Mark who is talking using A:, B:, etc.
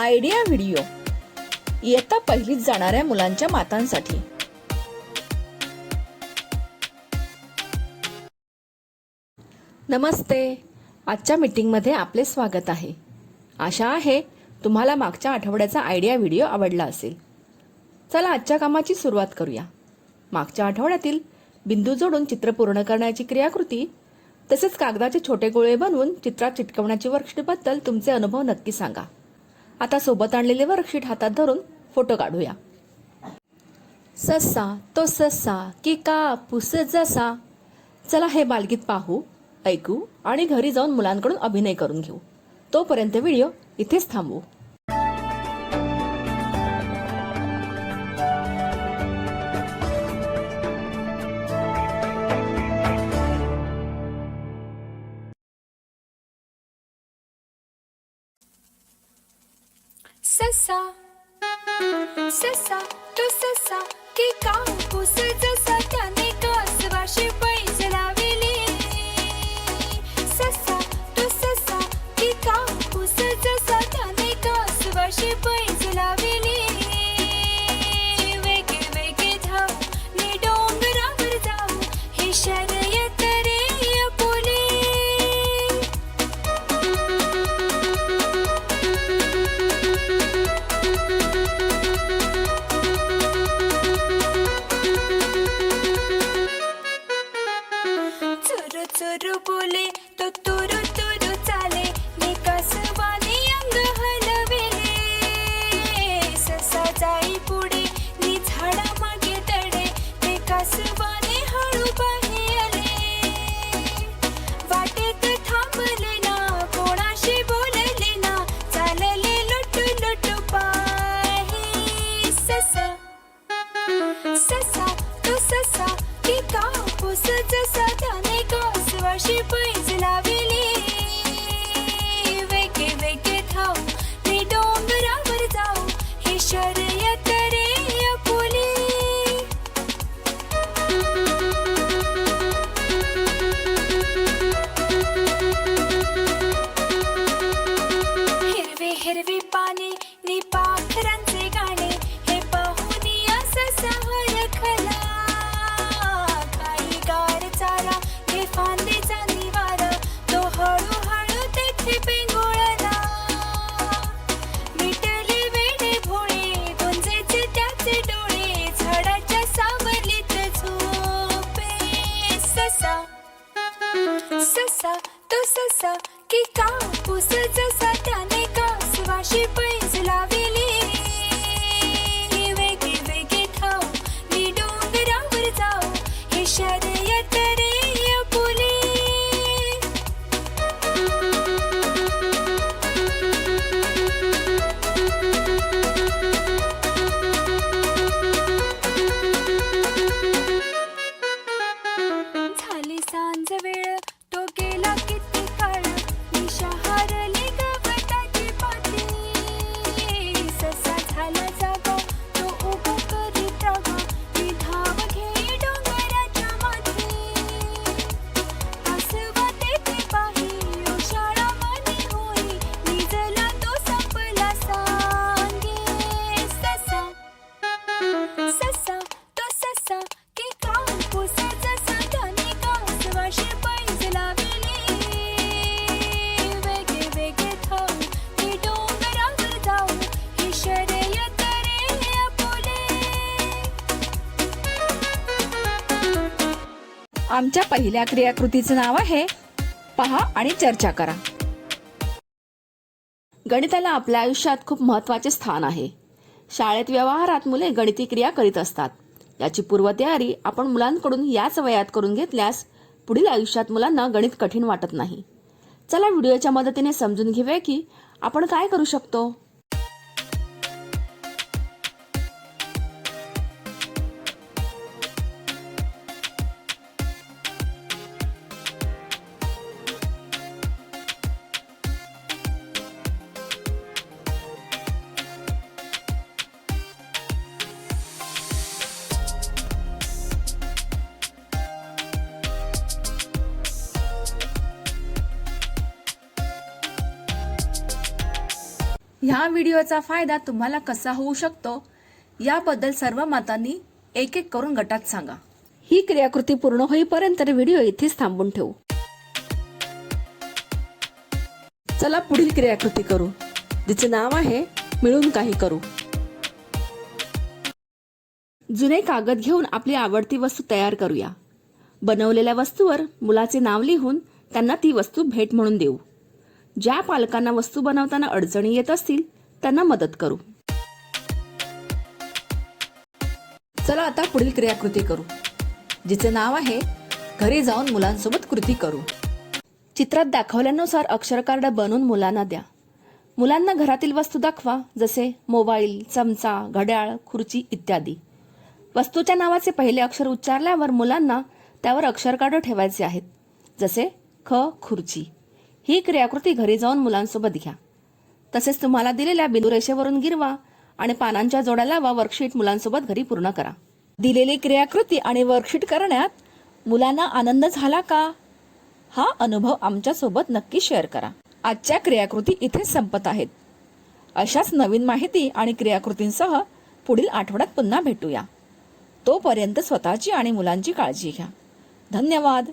A: Idea video. इयत्ता पहिलीत जाणाऱ्या मुलांच्या मातांसाठी. नमस्ते. आजच्या मीटिंगमध्ये आपले स्वागत आहे. आशा आहे तुम्हाला मागच्या आठवड्याचा आयडिया व्हिडिओ आवडला असेल. चला आजच्या कामाची सुरुवात करूया. मागच्या आठवड्यातील बिंदू जोडून चित्र पूर्ण करण्याची क्रियाकृती तसेच कागदाचे छोटे गोळे बनवून चित्रात चिटकवण्याची वर्कशीटबद्दल तुमचे अनुभव नक्की सांगा. आता सोबत आणलेले वर्कशीट हातात धरून फोटो काढूया. ससा तो ससा की कापूस जसा? चला हे बालगीत पाहू ऐकू आणि घरी जाऊन मुलांकडून अभिनय करून घेऊ. तोपर्यंत व्हिडिओ इथेच थांबवू.
B: ससा ससा तो ससा की कापूस जसा त्याने कासवाशी पैज लाविले ससा तो ससा ഒരു പോലെ തൊത്തൊരു तो ससा की कापूस जसा त्याने कासवाशी पै
A: आमच्या पहिल्या क्रियाकृतीचं नाव आहे पहा आणि चर्चा करा. गणिताला आपल्या आयुष्यात खूप महत्त्वाचे स्थान आहे. शाळेत व्यवहारात मुले गणिती क्रिया करीत असतात. याची पूर्वतयारी आपण मुलांकडून याच वयात करून घेतल्यास पुढील आयुष्यात मुलांना गणित कठीण वाटत नाही. चला व्हिडिओच्या मदतीने समजून घेऊया की आपण काय करू शकतो? ह्या व्हिडिओचा फायदा तुम्हाला कसा होऊ शकतो याबद्दल सर्व मातांनी एक एक करून गटात सांगा. ही क्रियाकृती पूर्ण होईपर्यंत व्हिडिओ इथेच थांबून ठेवू. चला पुढील क्रियाकृती करू. जिचे नाव आहे मिळून काही करू. जुने कागद घेऊन आपली आवडती वस्तू तयार करूया. बनवलेल्या वस्तूवर मुलाचे नाव लिहून त्यांना ती वस्तू भेट म्हणून देऊ. ज्या पालकांना वस्तू बनवताना अडचणी येत असतील त्यांना मदत करू. चला आता पुढील क्रियाकृती करू. जिचे नाव आहे घरी जाऊन मुलांसोबत कृती करू. चित्रात दाखवल्यानुसार अक्षर कार्ड बनवून मुलांना द्या. मुलांना घरातील वस्तू दाखवा जसे मोबाईल चमचा घड्याळ खुर्ची इत्यादी. वस्तूच्या नावाचे पहिले अक्षर उच्चारल्यावर मुलांना त्यावर अक्षर कार्ड ठेवायचे आहेत जसे ख खुर्ची. ही क्रियाकृती घरी जाऊन मुलांसोबत घ्या. तसेच तुम्हाला दिलेल्या बिंदुरेषेवरून गिरवा आणि पानांच्या जोड्या लावा वर्कशीट मुलांसोबत घरी पूर्ण करा. दिलेली क्रियाकृती आणि वर्कशीट करण्यात मुलांना आनंद झाला का? हा अनुभव आमच्यासोबत नक्की शेअर करा. आजच्या क्रियाकृती इथेच संपत आहेत. अशाच नवीन माहिती आणि क्रियाकृतींसह पुढील आठवड्यात पुन्हा भेटूया. तोपर्यंत स्वतःची आणि मुलांची काळजी घ्या. धन्यवाद.